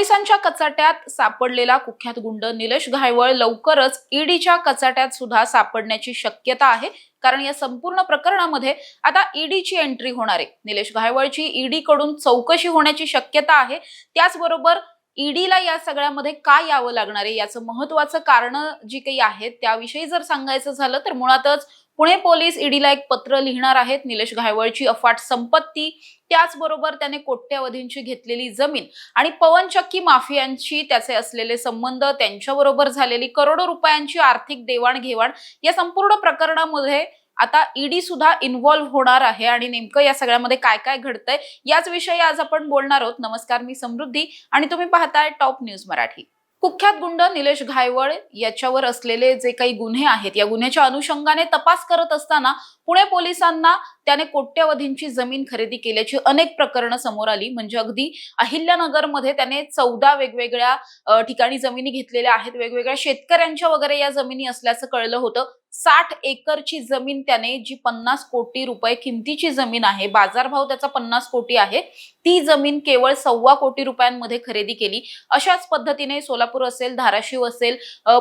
पोलिसांच्या कचाट्यात सापडलेला कुख्यात गुंड निलेश घायवळ लवकरच ईडीच्या कचाट्यात सुद्धा सापडण्याची शक्यता आहे. कारण या संपूर्ण प्रकरणामध्ये आता ईडीची एंट्री होणार आहे. निलेश घायवळची ईडी कडून चौकशी होण्याची शक्यता आहे. त्याचबरोबर ईडीला या सगळ्यामध्ये काय यावं लागणार आहे? याचं महत्वाचं कारण जी काही आहेत त्याविषयी जर सांगायचं झालं तर मुळातच पुणे पोलीस ईडीला एक पत्र लिहिणार आहेत. निलेश घायवळची अफाट संपत्ती त्याचबरोबर त्याने कोट्यवधींची घेतलेली जमीन आणि पवनचक्की माफियांशी त्याचे असलेले संबंध त्यांच्याबरोबर झालेली करोडो रुपयांची आर्थिक देवाणघेवाण या संपूर्ण प्रकरणामध्ये आता ईडी सुद्धा इन्व्हॉल्व्ह होणार आहे. आणि नेमकं या सगळ्यामध्ये काय काय घडतंय याच विषयी आज आपण बोलणार आहोत. नमस्कार मी समृद्धी आणि तुम्ही पाहताय टॉप न्यूज मराठी. कुख्यात गुंड निलेश घायवळ याच्यावर असलेले जे काही गुन्हे आहेत या गुन्ह्याच्या अनुषंगाने तपास करत असताना पुणे पोलिसांना त्याने कोट्यवधींची जमीन खरेदी केल्याची अनेक प्रकरणं समोर आली. म्हणजे अगदी अहिल्यानगरमध्ये त्याने चौदा वेगवेगळ्या ठिकाणी जमिनी घेतलेल्या आहेत. वेगवेगळ्या शेतकऱ्यांच्या वगैरे या जमिनी असल्याचं कळलं होतं. साठ एकरची जमीन त्याने जी पन्नास कोटी रुपये किमतीची जमीन आहे बाजारभाव त्याचा पन्नास कोटी आहे ती जमीन केवळ सव्वा कोटी रुपयांमध्ये खरेदी केली. अशाच पद्धतीने सोलापूर असेल धाराशिव असेल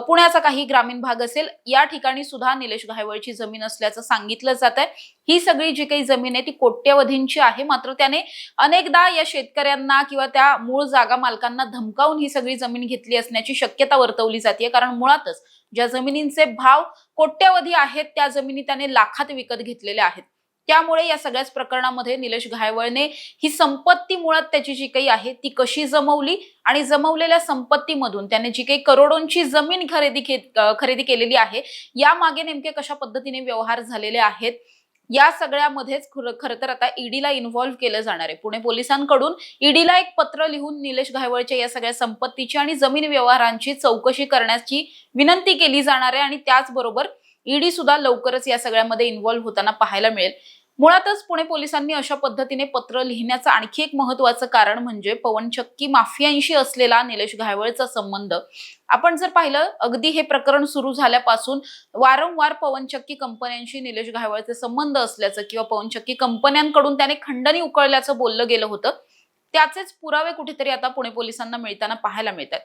पुण्याचा काही ग्रामीण भाग असेल या ठिकाणी सुद्धा निलेश घायवळची जमीन असल्याचं सांगितलं जात आहे ही सगळी जी काही जमीन आहे ती कोट्यवधींची आहे. मात्र त्याने अनेकदा या शेतकऱ्यांना किंवा त्या मूळ जागा मालकांना धमकावून ही सगळी जमीन घेतली असण्याची शक्यता वर्तवली जाते कारण मुळातच ज्या जमिनींचे भाव कोट्यवधी आहेत त्या जमिनी त्याने लाखात विकत घेतलेल्या आहेत. त्यामुळे या सगळ्याच प्रकरणामध्ये निलेश घायवळने ही संपत्ती मुळात त्याची जी काही आहे ती कशी जमवली आणि जमवलेल्या संपत्तीमधून त्याने जी काही करोडोंची जमीन खरेदी खरेदी केलेली आहे या मागे नेमके कशा पद्धतीने व्यवहार झालेले आहेत या सगळ्यामध्येच खर खरं तर आता ईडीला इन्व्हॉल्व्ह केलं जाणार आहे. पुणे पोलिसांकडून ईडीला एक पत्र लिहून निलेश घायवळच्या या सगळ्या संपत्तीची आणि जमीन व्यवहारांची चौकशी करण्याची विनंती केली जाणार आहे आणि त्याचबरोबर ईडी सुद्धा लवकरच या सगळ्यामध्ये इन्व्हॉल्व्ह होताना पाहायला मिळेल. मुळातच पुणे पोलिसांनी अशा पद्धतीने पत्र लिहिण्याचं आणखी एक महत्वाचं कारण म्हणजे पवनचक्की माफियांशी असलेला निलेश घायवळचा संबंध. आपण जर पाहिलं अगदी हे प्रकरण सुरू झाल्यापासून वारंवार पवनचक्की कंपन्यांशी निलेश घायवळचे संबंध असल्याचं किंवा पवनचक्की कंपन्यांकडून त्याने खंडणी उकळल्याचं बोललं गेलं होतं त्याचेच पुरावे कुठेतरी आता पुणे पोलिसांना मिळताना पाहायला मिळतात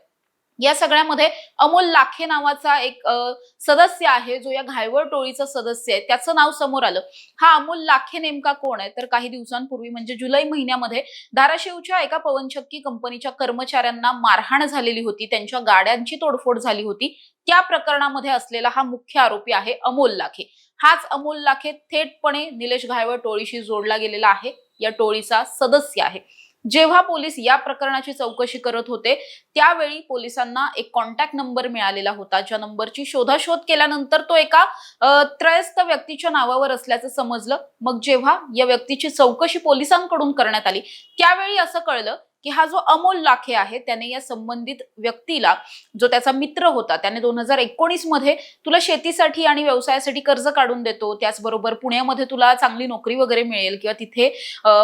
या सगळ्यामध्ये अमोल लाखे नावाचा एक सदस्य आहे जो या घायवळ टोळीचा सदस्य आहे. त्याचं नाव समोर आलं. हा अमोल लाखे नेमका कोण आहे? तर काही दिवसांपूर्वी म्हणजे जुलै महिन्यामध्ये धाराशिवच्या एका पवनचक्की कंपनीच्या कर्मचाऱ्यांना मारहाण झालेली होती. त्यांच्या गाड्यांची तोडफोड झाली होती. त्या प्रकरणामध्ये असलेला हा मुख्य आरोपी आहे अमोल लाखे. हाच अमोल लाखे थेटपणे निलेश घायवळ टोळीशी जोडला गेलेला आहे. या टोळीचा सदस्य आहे. जेव्हा पोलीस या प्रकरणाची चौकशी करत होते त्यावेळी पोलिसांना एक कॉन्टॅक्ट नंबर मिळालेला होता ज्या नंबरची शोधाशोध केल्यानंतर तो एका त्रयस्थ व्यक्तीच्या नावावर असल्याचं समजलं. मग जेव्हा या व्यक्तीची चौकशी पोलिसांकडून करण्यात आली त्यावेळी असं कळलं की हा जो अमोल लाखे आहे त्याने या संबंधित व्यक्तीला जो त्याचा मित्र होता त्याने दोन हजार एकोणीसमध्ये तुला शेतीसाठी आणि व्यवसायासाठी कर्ज काढून देतो त्याचबरोबर पुण्यामध्ये तुला चांगली नोकरी वगैरे मिळेल किंवा तिथे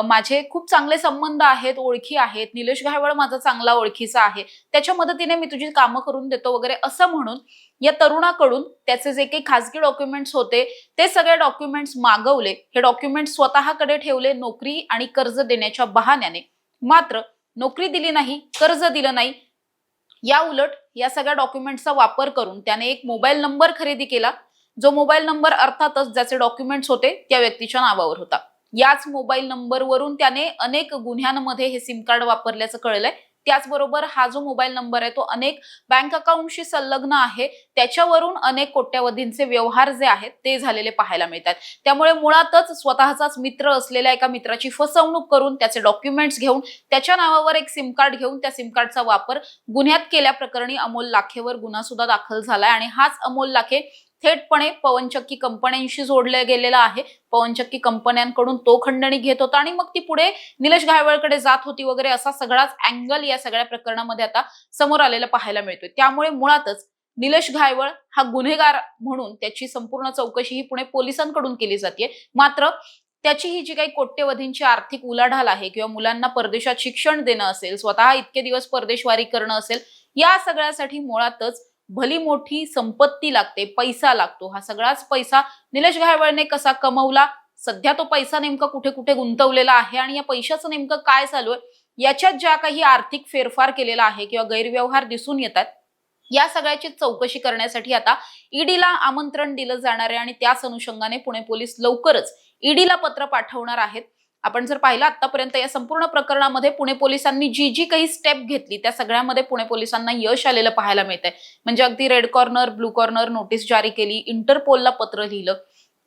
माझे खूप चांगले संबंध आहेत ओळखी आहेत निलेश घायवळ माझा चांगला ओळखीचा आहे त्याच्या मदतीने मी तुझी कामं करून देतो वगैरे असं म्हणून या तरुणाकडून त्याचे जे काही खासगी डॉक्युमेंट्स होते ते सगळे डॉक्युमेंट्स मागवले. हे डॉक्युमेंट्स स्वतःकडे ठेवले नोकरी आणि कर्ज देण्याच्या बहाण्याने. मात्र नोकरी दिली नाही कर्ज दिलं नाही. या उलट या सगळ्या डॉक्युमेंटचा वापर करून त्याने एक मोबाईल नंबर खरेदी केला. जो मोबाईल नंबर अर्थातच ज्याचे डॉक्युमेंट्स होते त्या व्यक्तीच्या नावावर होता. याच मोबाईल नंबरवरून त्याने अनेक गुन्ह्यांमध्ये हे सिम कार्ड वापरल्याचं कळलंय. त्याचबरोबर हा जो मोबाईल नंबर आहे तो अनेक बँक अकाउंटशी संलग्न आहे. त्याच्यावरून अनेक कोट्यावधींचे व्यवहार जे आहेत ते झालेले पाहायला मिळतात. त्यामुळे मुळातच स्वतःचाच मित्र असलेल्या एका मित्राची फसवणूक करून त्याचे डॉक्युमेंट्स घेऊन त्याच्या नावावर एक सिम कार्ड घेऊन त्या सिम कार्डचा वापर गुन्ह्यात केल्याप्रकरणी अमोल लाखेवर गुन्हा सुद्धा दाखल झालाय. आणि हाच अमोल लाखे थेटपणे पवनचक्की कंपन्यांशी जोडलं गेलेला आहे. पवनचक्की कंपन्यांकडून तो खंडणी घेत होता आणि मग ती पुढे निलेश घायवळकडे जात होती वगैरे असा सगळाच अँगल या सगळ्या प्रकरणामध्ये आता समोर आलेला पाहायला मिळतोय. त्यामुळे मुळातच निलेश घायवळ हा गुन्हेगार म्हणून त्याची संपूर्ण चौकशी ही पुणे पोलिसांकडून केली जाते मात्र त्याची ही जी काही कोट्यवधींची आर्थिक उलाढाल आहे किंवा मुलांना परदेशात शिक्षण देणं असेल स्वतः इतके दिवस परदेशवारी करणं असेल या सगळ्यासाठी मुळातच भली मोठी संपत्ती लागते पैसा लागतो. हा सगळाच पैसा निलेश घायवळने कसा कमवला? सध्या तो पैसा नेमका कुठे कुठे गुंतवलेला आहे आणि या पैशाचं नेमकं काय चालू आहे? याच्यात ज्या काही आर्थिक फेरफार केलेला आहे किंवा गैरव्यवहार दिसून येतात या सगळ्याची चौकशी करण्यासाठी आता ईडीला आमंत्रण दिलं जाणार आहे आणि त्याच अनुषंगाने पुणे पोलीस लवकरच ईडीला पत्र पाठवणार आहेत. आपण जर पाहिलं आतापर्यंत या संपूर्ण प्रकरणामध्ये पुणे पोलिसांनी जी जी काही स्टेप घेतली त्या सगळ्यामध्ये पुणे पोलिसांना यश आलेलं पाहायला मिळत आहे म्हणजे अगदी red corner blue corner notice जारी केली इंटरपोलला पत्र लिहिलं.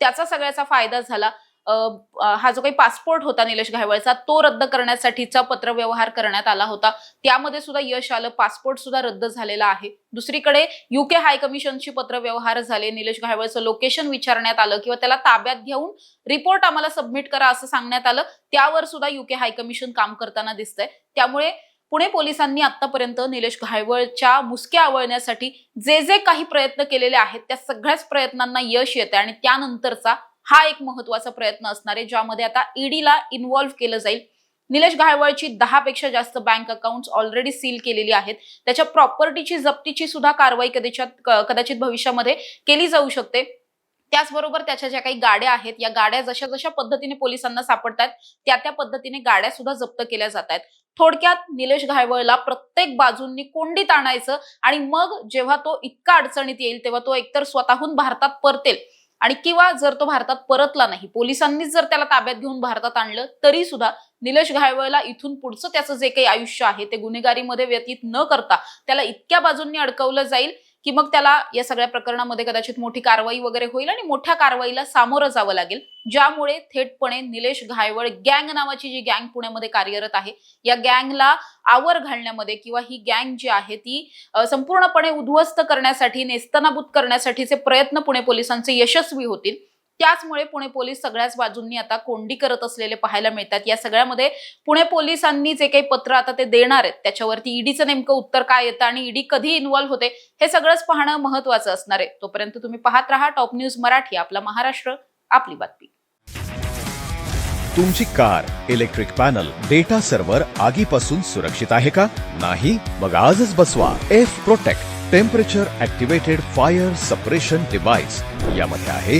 त्याचा सगळ्याचा फायदा झाला. हा जो काही पासपोर्ट होता निलेश घायवळचा तो रद्द करण्यासाठीचा पत्रव्यवहार करण्यात आला होता. त्यामध्ये सुद्धा यश आलं. पासपोर्ट सुद्धा रद्द झालेला आहे. दुसरीकडे युके हाय कमिशनशी पत्रव्यवहार झाले. निलेश घायवळचं लोकेशन विचारण्यात आलं किंवा त्याला ताब्यात घेऊन रिपोर्ट आम्हाला सबमिट करा असं सांगण्यात आलं. त्यावर सुद्धा युके हाय कमिशन काम करताना दिसतंय. त्यामुळे पुणे पोलिसांनी आतापर्यंत निलेश घायवळच्या मुसक्या आवळण्यासाठी जे जे काही प्रयत्न केलेले आहेत त्या सगळ्याच प्रयत्नांना यश येते आणि त्यानंतरचा हा एक महत्त्वाचा प्रयत्न असणार आहे ज्यामध्ये आता ईडीला इन्व्हॉल्व्ह केलं जाईल. निलेश घायवळची दहा पेक्षा जास्त बँक अकाउंट ऑलरेडी सील केलेली आहेत. त्याच्या प्रॉपर्टीची जप्तीची सुद्धा कारवाई कदाचित कदाचित भविष्यामध्ये केली जाऊ शकते. त्याचबरोबर त्याच्या ज्या काही गाड्या आहेत या गाड्या जशा जशा पद्धतीने पोलिसांना सापडतात त्या त्या पद्धतीने गाड्या सुद्धा जप्त केल्या जात आहेत थोडक्यात निलेश घायवळला प्रत्येक बाजूंनी कोंडीत आणायचं आणि मग जेव्हा तो इतका अडचणीत येईल तेव्हा तो एकतर स्वतःहून भारतात परतेल. आणि किंवा जर तो भारतात परतला नाही पोलिसांनीच जर त्याला ताब्यात घेऊन भारतात आणलं तरी सुद्धा निलेश घायवळला इथून पुढचं त्याचं जे काही आयुष्य आहे ते गुन्हेगारीमध्ये व्यतीत न करता त्याला इतक्या बाजूंनी अडकवलं जाईल की मग त्याला या सगळ्या प्रकरणामध्ये कदाचित मोठी कारवाई वगैरे होईल आणि मोठ्या कारवाईला सामोरं जावं लागेल ज्यामुळे थेटपणे निलेश घायवळ गँग नावाची जी गँग पुण्यामध्ये कार्यरत आहे या गँगला आवर घालण्यामध्ये किंवा ही गँग जी आहे ती संपूर्णपणे उद्ध्वस्त करण्यासाठी नेस्तनाबूत करण्यासाठीचे प्रयत्न पुणे पोलिसांचे यशस्वी होतील. त्याचमुळे पुणे पोलीस सगळ्याच बाजूंनी आता कोंडी करत असलेले पाहायला मिळतात. या सगळ्यामध्ये पुणे पोलिसांनी जे काही पत्र आता ते देणार आहेत त्याच्यावरती ईडीचं नेमकं उत्तर काय येतं आणि ईडी कधी इन्व्हॉल्व्ह होते हे सगळंच पाहणं महत्वाचं असणार आहे. तोपर्यंत तुम्ही पाहत राहा टॉप न्यूज मराठी आपला महाराष्ट्र आपली बातमी. तुमची car electric panel data server आगीपासून सुरक्षित आहे का? नाही मग आजच बसवा. F protect temperature activated fire suppression device. यामध्ये आहे